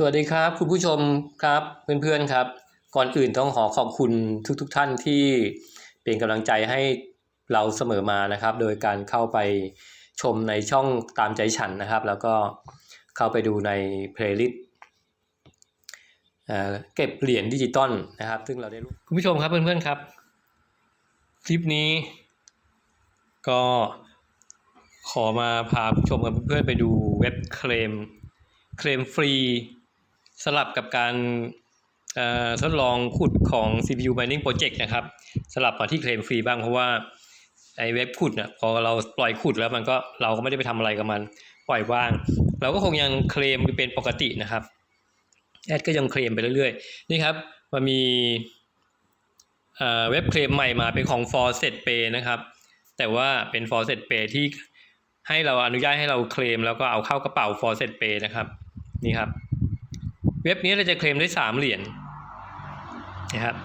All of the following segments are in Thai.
สวัสดีครับคุณผู้ชมครับเพื่อนๆครับ ก่อนอื่นต้องขอขอบคุณทุกๆทท่านที่เป็นกำลังใจให้เราเสมอมานะครับ โดยการเข้าไปชมในช่องตามใจฉันนะครับ แล้วก็เข้าไปดูในเพลย์ลิสต์เก็บเหรียญดิจิตอลนะครับ ซึ่งเราได้รู้คุณผู้ชมครับเพื่อนๆครับ คลิปนี้ ก็ขอมาพาผู้ชมกับเพื่อนๆไปดูเว็บเคลมเคลมฟรี สลับกับการทดลองขุดของ CPU Mining Project นะครับ สลับมาที่เคลมฟรีบ้างเพราะว่าไอเว็บขุดเนี่ยพอเราปล่อยขุดแล้วมันก็เราก็ไม่ได้ไปทำอะไรกับมันปล่อยว่าง เราก็คงยังเคลมเป็นปกตินะครับแอดก็ยังเคลมไปเรื่อยๆนี่ครับมันมีเว็บเคลมใหม่มาเป็นของ f o r s e t Pay นะครับ แต่ว่าเป็น f o r s e t Pay ที่ให้เราอนุญาตให้เราเคลมแล้วก็เอาเข้ากระเป๋า f o r s e t Pay นะครับ นี่ครับ ว็บนี้เราจะเคลมได้สามเหรียญนะครับ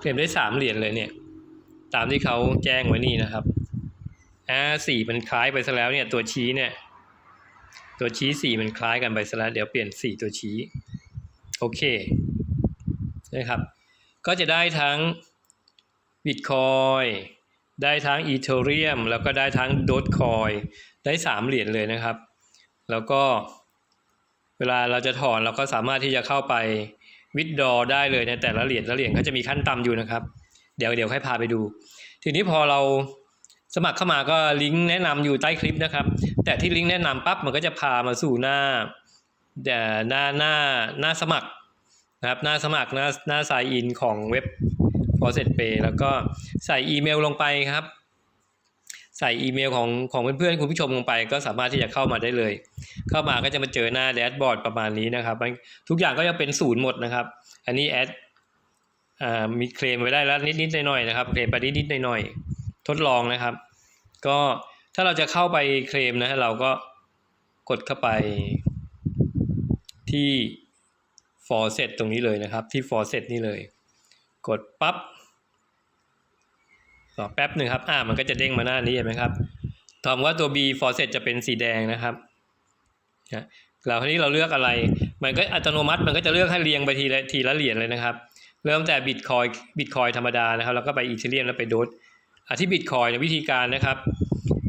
เคลมได้สามเหรียญเลยเนี่ย ตามที่เขาแจ้งไว้นี่นะครับอ่าสีมันคล้ายไปซะแล้วเนี่ยตัวชี้เนี่ย ตัวชี้สีมันคล้ายกันไปซะแล้วเดี๋ยวเปลี่ยนสีตัวชี้ โอเคนะครับ ก็จะได้ทั้ง Bitcoin ได้ทั้ง Ethereum แล้วก็ได้ทั้ง Dogecoin ได้สามเหรียญเลยนะครับ แล้วก็ เวลาเราจะถอนเราก็สามารถที่จะเข้าไปวิดดอได้เลยในแต่ละเหรียญละเหรียญเขาจะมีขั้นต่ำอยู่นะครับ เดี๋ยวเดี๋ยวให้พาไปดู ทีนี้พอเราสมัครเข้ามาก็ลิงก์แนะนำอยู่ใต้คลิปนะครับ แต่ที่ลิงก์แนะนำปั๊บมันก็จะพามาสู่หน้าเอ่หน้าหน้าหน้าสมัครนะครับหน้าสมัครหน้าหน้า sign in ของเว็บ f o r s e t Pay แล้วก็ใส่อีเมลลงไปครับ ใส่อีเมลของของเพื่อนๆคุณผู้ชมลงไป ก็สามารถที่จะเข้ามาได้เลย เข้ามาก็จะมาเจอหน้าแดชบอร์ดประมาณนี้นะครับ ทุกอย่างก็จะเป็นศูนย์หมดนะครับ อันนี้แอดมีเคลมไว้ได้แล้วนิดๆหน่อยๆนะครับเคลมไปนิดๆหน่อยๆทดลองนะครับ ก็ถ้าเราจะเข้าไปเคลมนะเราก็กดเข้าไปที่ f o r s e t ตรงนี้เลยนะครับ ที่ f o r s e t นี่เลย กดปั๊บ รอแป๊บหนึ่งครับ อ่า มันก็จะเด้งมาหน้านี้เห็นไหมครับถามว่าตัว B f o r s e t จะเป็นสีแดงนะครับนะแล้วทีนี้เราเลือกอะไร มันก็อัตโนมัติมันก็จะเลือกให้เรียงไปทีละทีละเหรียญเลยนะครับ เริ่มแต่บิตคอยบิตคอยธรรมดานะครับ แล้วก็ไปอีเทเรียมแล้วไปโดดอะที่บิตคอยวิธีการนะครับ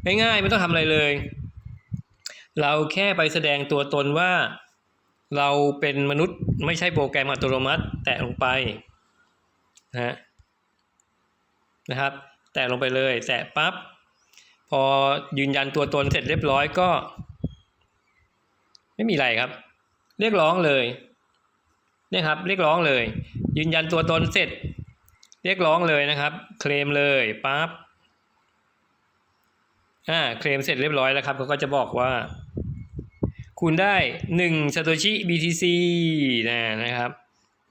ง่ายๆ ไม่ต้องทำอะไรเลย เราแค่ไปแสดงตัวตนว่าเราเป็นมนุษย์ไม่ใช่โปรแกรมอัตโนมัติแตะลงไปนะฮะนะครับ แตะลงไปเลย แตะปั๊บพอยืนยันตัวตนเสร็จเรียบร้อยก็ ไม่มีอะไรครับ เรียกร้องเลยเนี่ยครับ เรียกร้องเลย ยืนยันตัวตนเสร็จ เรียกร้องเลยนะครับ เคลมเลยปั๊บอ่าเคลมเสร็จเรียบร้อยแล้วครับเขาก็จะบอกว่า คุณได้หนึ่งซาโตชิ BTC นะนะครับ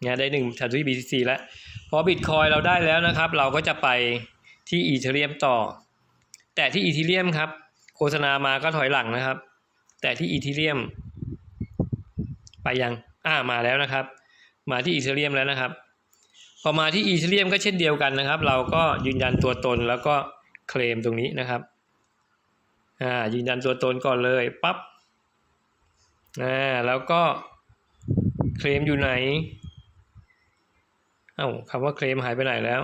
เนี่ยได้หนึ่งซาโตชิ BTC แล้วพอบิตคอยเราได้แล้วนะครับ เราก็จะไป ที่อีเทเรียมต่อ แต่ที่อีเทเรียมครับ โฆษณามาก็ถอยหลังนะครับ แต่ที่อีเทเรียม ไปยังอ่ามาแล้วนะครับ มาที่อีเทเรียมแล้วนะครับ พอมาที่อีเทเรียมก็เช่นเดียวกันนะครับ เราก็ยืนยันตัวตนแล้วก็เคลมตรงนี้นะครับอ่ายืนยันตัวตนก่อนเลยปั๊บอ่าแล้วก็เคลมอยู่ไหนเอ้าคำว่าเคลมหายไปไหนแล้ว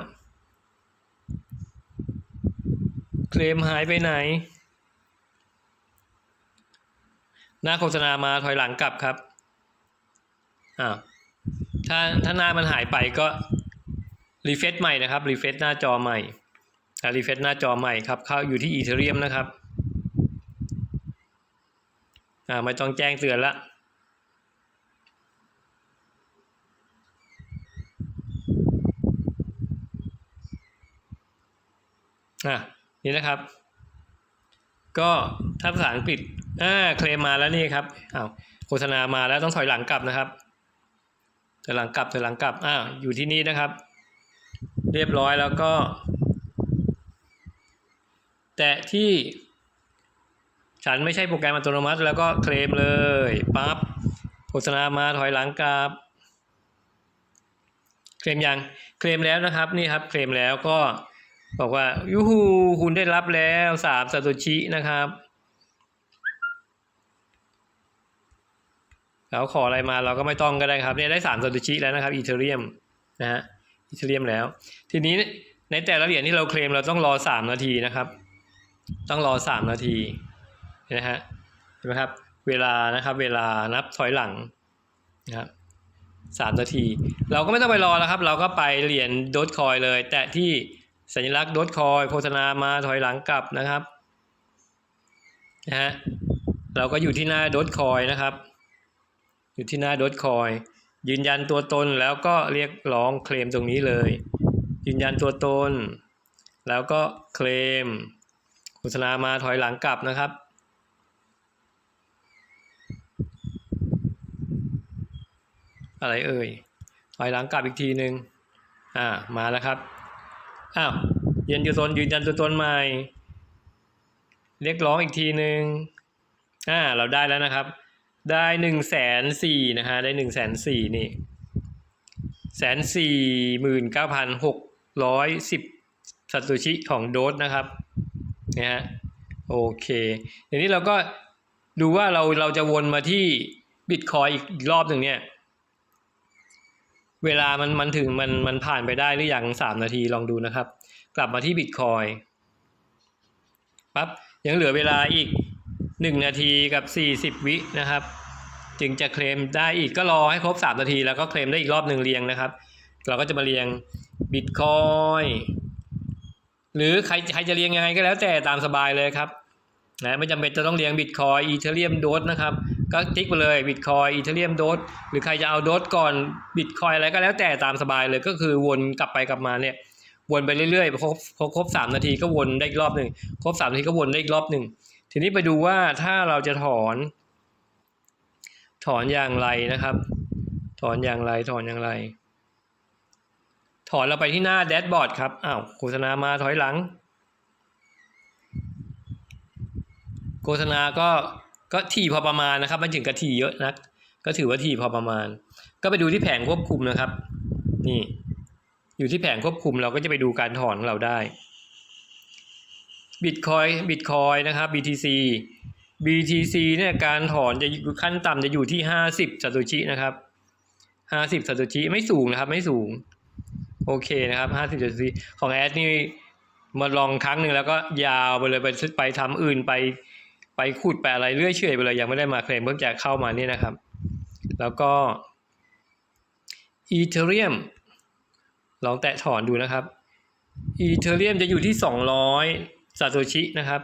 เคลมหายไปไหน หน้าโฆษณามาถอยหลังกลับครับอ้าวถ้าถ้าหน้ามันหายไปก็รีเฟซใหม่นะครับรีเฟซหน้าจอใหม่รีเฟซหน้าจอใหม่ครับเข้าอยู่ที่อีเทเรียมนะครับอ่าไม่ต้องแจ้งเตือนละอะ นี่นะครับ ก็ถ้าภาษาอังกฤษอ่าเคลมมาแล้วนี่ครับอ้าวโฆษณามาแล้วต้องถอยหลังกลับนะครับถอยหลังกลับถอยหลังกลับอ่าอยู่ที่นี่นะครับ เรียบร้อยแล้วก็ แตะที่ ฉันไม่ใช่โปรแกรมอัตโนมัติ แล้วก็เคลมเลยปั๊บโฆษณามาถอยหลังกลับเคลมยังเคลมแล้วนะครับนี่ครับเคลมแล้วก็ บอกว่ายูฮูคุณได้รับแล้วสามซาโตชินะครับแล้วขออะไรมาเราก็ไม่ต้องก็ได้ครับเนี่ยได้สามซาโตชิแล้วนะครับอีเทเรียมนะฮะอีเทเรียมแล้ว ทีนี้ในแต่ละเหรียญที่เราเคลมเราต้องรอสามนาทีนะครับ ต้องรอสามนาทีนะฮะเห็นไหมครับ เวลานะครับเวลานับถอยหลังนะครับสามนาที เราก็ไม่ต้องไปรอแล้วครับ เราก็ไปเหรียญโดดคอยเลย แตะที่ สัญลักษณ์โดดคอยโฆษณามาถอยหลังกลับนะครับนะฮะเราก็อยู่ที่หน้าโดดคอยนะครับ อยู่ที่หน้าโดดคอยยืนยันตัวตนแล้วก็เรียกร้องเคลมตรงนี้เลย ยืนยันตัวตน แล้วก็เคลม โฆษณามาถอยหลังกลับนะครับอะไรเอ่ยถอยหลังกลับอีกทีหนึ่งอ่า มาแล้วครับ อ้าวยืนยันตัวตนยืนยันตัวตนใหม่ เรียกร้องอีกทีหนึ่งอ่าเราได้แล้วนะครับ ได้หนึ่งแสนสี่นะฮะได้หนึ่งแสนสี่นี่แสนสี่หมื่นเก้าพันหกร้อยสิบซาโตชิของโดสนะครับนะฮะโอเคทีนี้เราก็ดูว่าเราเราจะวนมาที่บิตคอยอีกรอบหนึ่งเนี่ย เวลามันมันถึงมันมันผ่านไปได้หรือยังสามนาทีลองดูนะครับ กลับมาที่บิตคอยปั๊บยังเหลือเวลาอีกหนึ่งนาทีกับสี่สิบวินะครับ จึงจะเคลมได้อีกก็รอให้ครบสามนาที แล้วก็เคลมได้อีกรอบหนึ่งเรียงนะครับ เราก็จะมาเรียงบิตคอยหรือใครใครจะเรียงยังไงก็แล้วแต่ตามสบายเลยครับนะไม่จำเป็นจะต้องเรียงบิตคอยอีเทเรียมโดสนะครับ ก็ติ๊กไปเลยบิตคอยอีเทเรียมโดสหรือใครจะเอาโดสก่อนบิตคอยอะไรก็แล้วแต่ตามสบายเลยก็คือวนกลับไปกลับมาเนี่ยวนไปเรื่อยๆพอครบครบสามนาทีก็วนได้อีกรอบหนึ่งครบสามนาทีก็วนได้อีกรอบหนึ่งทีนี้ไปดูว่าถ้าเราจะถอน ถอนอย่างไรนะครับ ถอนอย่างไรถอนอย่างไร ถอนเราไปที่หน้าแดชบอร์ดครับอ้าวโฆษณามาถอยหลัง โฆษณาก็ ก็ถี่พอประมาณนะครับไม่ถึงกับถี่เยอะนัก ก็ถือว่าถี่พอประมาณ ก็ไปดูที่แผงควบคุมนะครับ นี่ อยู่ที่แผงควบคุมเราก็จะไปดูการถอนของเราได้บิตคอยบิตคอยนะครับ BTC BTC เนี่ยการถอนจะขั้นต่ำจะอยู่ที่ห้าสิบซาโตชินะครับห้าสิบซาโตชิไม่สูงนะครับ ไม่สูง โอเคนะครับห้าสิบซาโตชิของแอดนี่มาลองครั้งหนึ่งแล้วก็ยาวไปเลยไปไปทำอื่นไป ไปขุดไปอะไรเรื่อยเฉยไปเลยยังไม่ได้มาเคลมเพิ่งจะเข้ามานี่นะครับ แล้วก็อีเทเรียมลองแตะถอนดูนะครับอีเทเรียมจะอยู่ที่สองร้อยซาโตชินะครับ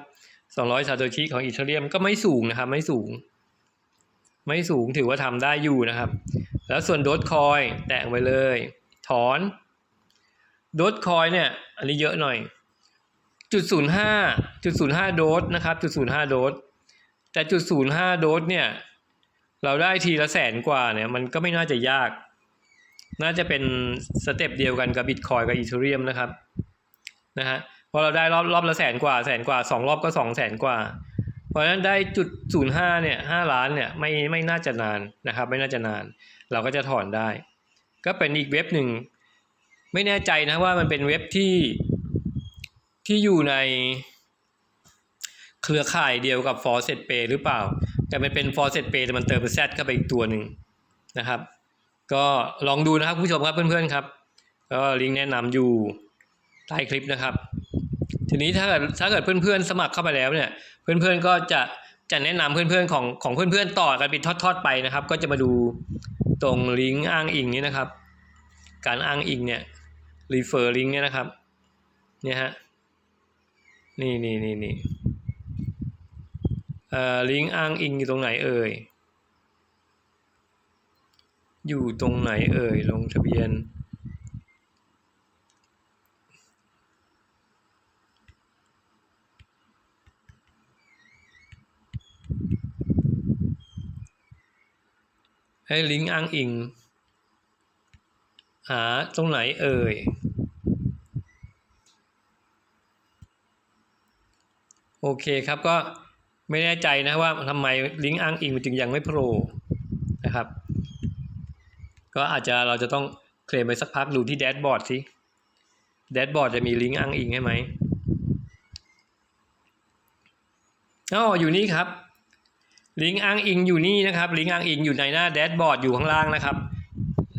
สองร้อยซาโตชิของอีเทเรียมก็ไม่สูงนะครับ ไม่สูง ไม่สูงถือว่าทำได้อยู่นะครับ แล้วส่วนโดดคอยแตะไว้เลย ถอนโดดคอยเนี่ย อันนี้เยอะหน่อย จุดศูนย์ห้าจุดศูนย์ห้าโดสนะครับจุดศูนย์ห้าโดสแต่จุดศูนย์ห้าโดสเนี่ย เราได้ทีละแสนกว่าเนี่ย มันก็ไม่น่าจะยาก น่าจะเป็นสเต็ปเดียวกันกับบิตคอยกับอีเทเรียมนะครับนะฮะพอเราได้รอบรอบละแสนกว่าแสนกว่าสองรอบก็สองแสนกว่า เพราะฉะนั้นได้จุดศูนย์ห้าเนี่ยห้าล้านเนี่ยไม่ไม่น่าจะนานนะครับ ไม่น่าจะนาน เราก็จะถอนได้ ก็เป็นอีกเว็บหนึ่ง ไม่แน่ใจนะว่ามันเป็นเว็บที่ ที่อยู่ในเครือข่ายเดียวกับ f o r s e t Pay หรือเปล่า แต่มันเป็น f o r s e t Pay แต่มันเติม Z เข้าไปอีกตัวหนึ่งนะครับ ก็ลองดูนะครับผู้ชมครับเพื่อนๆครับก็ลิงก์แนะนำอยู่ใต้คลิปนะครับ ทีนี้ถ้าเกิดถ้าเกิดเพื่อนๆ สมัครเข้าไปแล้วเนี่ย เพื่อนๆก็จะจะแนะนำเพื่อนๆของของเพื่อนๆต่อกันเป็นทอดๆไปนะครับ ก็จะมาดูตรงลิงก์อ้างอิงนี้นะครับ การอ้างอิงเนี่ย refer link เนี่ยนะครับเนี่ยฮะ นี่นี่นี่นี่อ่อลิงก์อ้างอิงอยู่ตรงไหนเอ่ย อยู่ตรงไหนเอ่ย ลงทะเบียน ให้ลิงก์อ้างอิง หาตรงไหนเอ่ย โอเคครับก็ไม่แน่ใจนะว่าทำไมลิงก์อ้างอิงมันจึงยังไม่โผล่นะครับ ก็อาจจะเราจะต้องเคลมไปสักพักดูที่แดชบอร์ดสิแดชบอร์ดจะมีลิงก์อ้างอิงให้ไหมอ๋ออยู่นี่ครับ ลิงก์อ้างอิงอยู่นี่นะครับ ลิงก์อ้างอิงอยู่ในหน้าแดชบอร์ดอยู่ข้างล่างนะครับ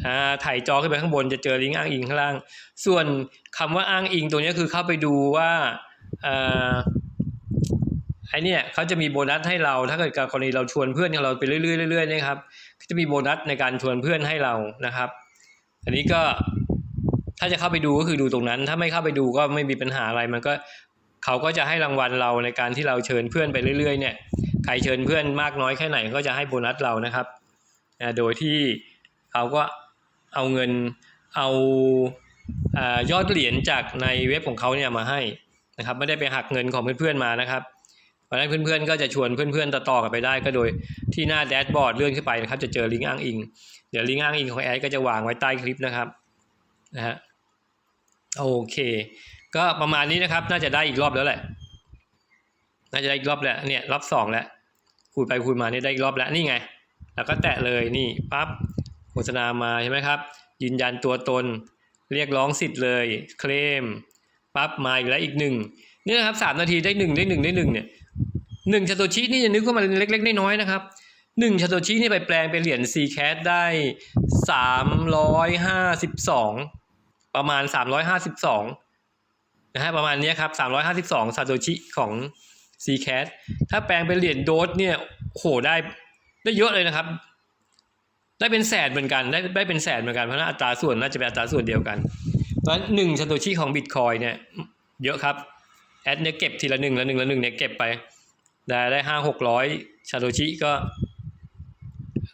อ่าถ่ายจอขึ้นไปข้างบนจะเจอลิงก์อ้างอิงข้างล่าง ส่วนคำว่าอ้างอิงตัวนี้คือเข้าไปดูว่าอ่อ ไอเนี่ยเขาจะมีโบนัสให้เรา ถ้าเกิดกรณีเราชวนเพื่อนของเราไปเรื่อยๆเรื่อยๆนะครับจะมีโบนัสในการชวนเพื่อนให้เรานะครับ อันนี้ก็ถ้าจะเข้าไปดูก็คือดูตรงนั้น ถ้าไม่เข้าไปดูก็ไม่มีปัญหาอะไรมันก็เขาก็จะให้รางวัลเราในการที่เราเชิญเพื่อนไปเรื่อยๆเนี่ยใครเชิญเพื่อนมากน้อยแค่ไหนก็จะให้โบนัสเรานะครับโดยที่เขาก็เอาเงินเอาอายอดเหรียญจากในเว็บของเขาเนี่ยมาให้นะครับไม่ได้ไปหักเงินของเพื่อนๆมานะครับ ราะฉะนั้นเพื่อนๆก็จะชวนเพื่อนๆต่อๆกันไปได้ ก็โดยที่หน้าแดชบอร์ดเลื่อนขึ้นไปนะครับจะเจอลิงก์อ้างอิง เดี๋ยวลิงก์อ้างอิงของแอดก็จะวางไว้ใต้คลิปนะครับนะฮะโอเค ก็ประมาณนี้นะครับ น่าจะได้อีกรอบแล้วแหละ น่าจะได้อีกรอบแล้วเนี่ยรอบสองแล้วคูณไปคูณมาเนี่ยได้อีกรอบแล้วนี่ไง แล้วก็แตะเลยนี่ปั๊บโฆษณามาใช่ไหมครับ ยืนยันตัวตน เรียกร้องสิทธิ์เลยเคลมปั๊บมาอีกแล้วอีกหนึ่งนี่นะครับสามนาทีได้หนึ่งได้หนึ่งได้หนึ่งเนี่ย หนึ่งชาโตชินี่จะนึกว่ามันเล็ก ๆ น้อยๆนะครับหนึ่งชาโตชินี่ไปแปลงเป็นเหรียญ C cat ได้สามร้อยห้าสิบสองประมาณสามร้อยห้าสิบสองนะฮะประมาณนี้ครับสามร้อยห้าสิบสองซาโตชิของ C cat ถ้าแปลงเป็นเหรียญโดสเนี่ยโหได้ได้เยอะเลยนะครับ ได้เป็นแสนเหมือนกันได้ได้เป็นแสนเหมือนกันเพราะฉะนั้นอัตราส่วนน่าจะเป็นอัตราส่วนเดียวกันเพราะฉะนั้นหนึ่งซาโตชิของบิตคอยเนี่ยเยอะครับแอดเนี่ยเก็บทีละหนึ่งละหนึ่งละหนึ่งเนี่ยเก็บไป ได้ได้ห้าหกร้อยซาโตชิก็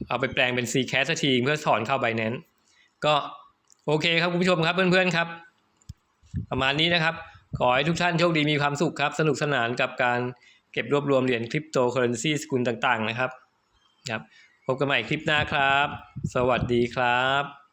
เอาไปแปลงเป็น C cat สักทีเพื่อถอนเข้าไบแนนก็โอเคครับคุณผู้ชมครับเพื่อนๆครับ ประมาณนี้นะครับ ขอให้ทุกท่านโชคดีมีความสุขครับ สนุกสนานกับการเก็บรวบรวมเหรียญคริปโตเคอเรนซีสกุลต่างๆนะครับครับ พบกันใหม่คลิปหน้าครับ สวัสดีครับ